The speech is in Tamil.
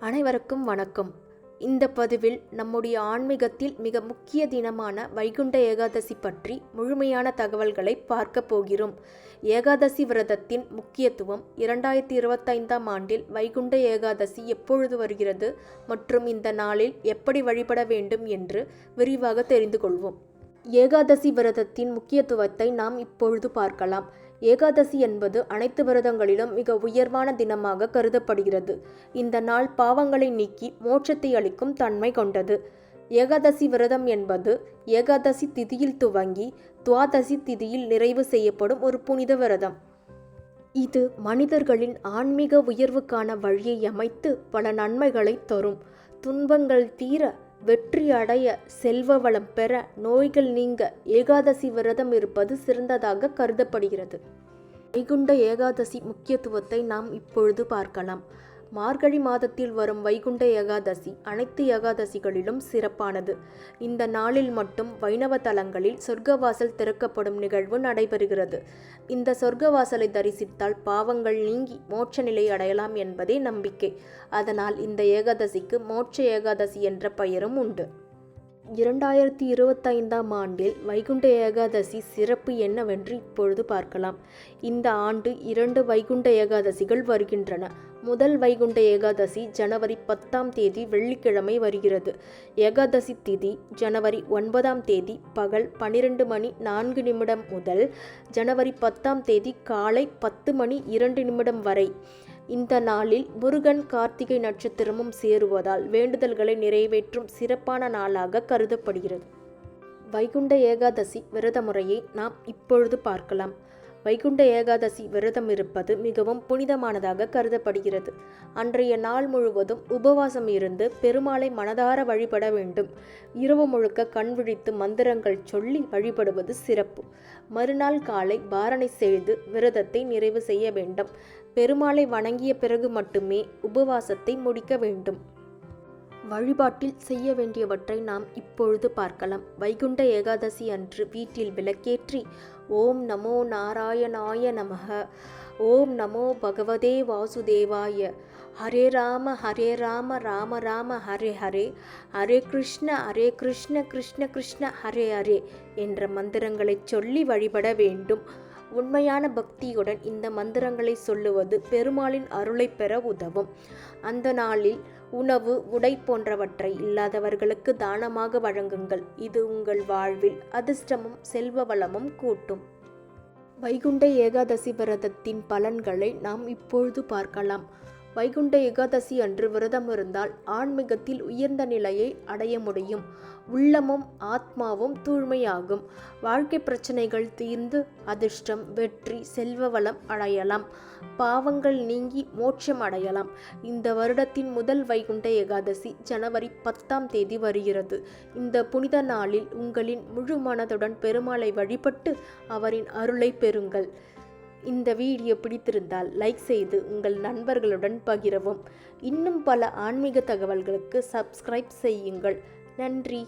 அனைவருக்கும் வணக்கம். இந்த பதிவில் நம்முடைய ஆன்மீகத்தில் மிக முக்கிய தினமான வைகுண்ட ஏகாதசி பற்றி முழுமையான தகவல்களை பார்க்க போகிறோம். ஏகாதசி விரதத்தின் முக்கியத்துவம் இரண்டாயிரத்தி இருபத்தைந்தாம் ஆண்டில் வைகுண்ட ஏகாதசி எப்பொழுது வருகிறது மற்றும் இந்த நாளில் எப்படி வழிபட வேண்டும் என்று விரிவாக தெரிந்து கொள்வோம். ஏகாதசி விரதத்தின் முக்கியத்துவத்தை நாம் இப்பொழுது பார்க்கலாம். ஏகாதசி என்பது அனைத்து விரதங்களிலும் மிக உயர்வான தினமாக கருதப்படுகிறது. இந்த நாள் பாவங்களை நீக்கி மோட்சத்தை அளிக்கும் தன்மை கொண்டது. ஏகாதசி விரதம் என்பது ஏகாதசி திதியில் துவங்கி துவாதசி திதியில் நிறைவு செய்யப்படும் ஒரு புனித விரதம். இது மனிதர்களின் ஆன்மீக உயர்வுக்கான வழியை அமைத்து பல நன்மைகளை தரும். துன்பங்கள் தீர வெற்றி அடைய செல்வ வளம் பெற நோய்கள் நீங்க ஏகாதசி விரதம் இருப்பது சிறந்ததாக கருதப்படுகிறது. வைகுண்ட ஏகாதசி முக்கியத்துவத்தை நாம் இப்பொழுது பார்க்கலாம். மார்கழி மாதத்தில் வரும் வைகுண்ட ஏகாதசி அனைத்து ஏகாதசிகளிலும் சிறப்பானது. இந்த நாளில் மட்டும் வைணவ தலங்களில் சொர்க்கவாசல் திறக்கப்படும் நிகழ்வு நடைபெறுகிறது. இந்த சொர்க்கவாசலை தரிசித்தால் பாவங்கள் நீங்கி மோட்ச நிலை அடையலாம் என்பதே நம்பிக்கை. அதனால் இந்த ஏகாதசிக்கு மோட்ச ஏகாதசி என்ற பெயரும் உண்டு. இரண்டாயிரத்தி இருபத்தைந்தாம் ஆண்டில் வைகுண்ட ஏகாதசி சிறப்பு என்னவென்று இப்பொழுது பார்க்கலாம். இந்த ஆண்டு இரண்டு வைகுண்ட ஏகாதசிகள் வருகின்றன. முதல் வைகுண்ட ஏகாதசி ஜனவரி பத்தாம் தேதி வெள்ளிக்கிழமை வருகிறது. ஏகாதசி திதி ஜனவரி ஒன்பதாம் தேதி பகல் பனிரெண்டு மணி நான்கு நிமிடம் முதல் ஜனவரி பத்தாம் தேதி காலை பத்து மணி இரண்டு நிமிடம் வரை. இந்த நாளில் முருகன் கார்த்திகை நட்சத்திரமும் சேருவதால் வேண்டுதல்களை நிறைவேற்றும் சிறப்பான நாளாக கருதப்படுகிறது. வைகுண்ட ஏகாதசி விரத முறையை நாம் இப்பொழுது பார்க்கலாம். வைகுண்ட ஏகாதசி விரதம் இருப்பது மிகவும் புனிதமானதாக கருதப்படுகிறது. அன்றைய நாள் முழுவதும் உபவாசம் இருந்து பெருமாளை மனதார வழிபட வேண்டும். இரவு முழுக்க கண் விழித்து மந்திரங்கள் சொல்லி வழிபடுவது சிறப்பு. மறுநாள் காலை பாரணை செய்து விரதத்தை நிறைவு செய்ய வேண்டும். பெருமாளை வணங்கிய பிறகு மட்டுமே உபவாசத்தை முடிக்க வேண்டும். வழிபாட்டில் செய்ய வேண்டியவற்றை நாம் இப்பொழுது பார்க்கலாம். வைகுண்ட ஏகாதசி அன்று வீட்டில் விளக்கேற்றி ஓம் நமோ நாராயணாய நமக ஓம் நமோ பகவதே வாசுதேவாய ஹரே ராம ஹரே ராம ராம ராம ஹரே ஹரே ஹரே கிருஷ்ண ஹரே கிருஷ்ண கிருஷ்ண கிருஷ்ண ஹரே ஹரே என்ற மந்திரங்களை சொல்லி வழிபட வேண்டும். உண்மையான பக்தியுடன் இந்த மந்திரங்களை சொல்லுவது பெருமாளின் அருளை பெற உதவும். அந்த நாளில் உணவு உடை போன்றவற்றை இல்லாதவர்களுக்கு தானமாக வழங்குங்கள். இது உங்கள் வாழ்வில் அதிர்ஷ்டமும் செல்வ வளமும் கூட்டும். வைகுண்ட ஏகாதசி விரதத்தின் பலன்களை நாம் இப்பொழுது பார்க்கலாம். வைகுண்ட ஏகாதசி அன்று விரதம் இருந்தால் ஆன்மீகத்தில் உயர்ந்த நிலையை அடைய முடியும். உள்ளமும் ஆத்மாவும் தூய்மையாகும். வாழ்க்கை பிரச்சனைகள் தீர்ந்து அதிர்ஷ்டம் வெற்றி செல்வ வளம் அடையலாம். பாவங்கள் நீங்கி மோட்சம் அடையலாம். இந்த வருடத்தின் முதல் வைகுண்ட ஏகாதசி ஜனவரி பத்தாம் தேதி வருகிறது. இந்த புனித நாளில் உங்களின் முழு மனதுடன் பெருமாளை வழிபட்டு அவரின் அருளை பெறுங்கள். இந்த வீடியோ பிடித்திருந்தால் லைக் செய்து உங்கள் நண்பர்களுடன் பகிரவும். இன்னும் பல ஆன்மீக தகவல்களுக்கு சப்ஸ்கிரைப் செய்யுங்கள். நன்றி.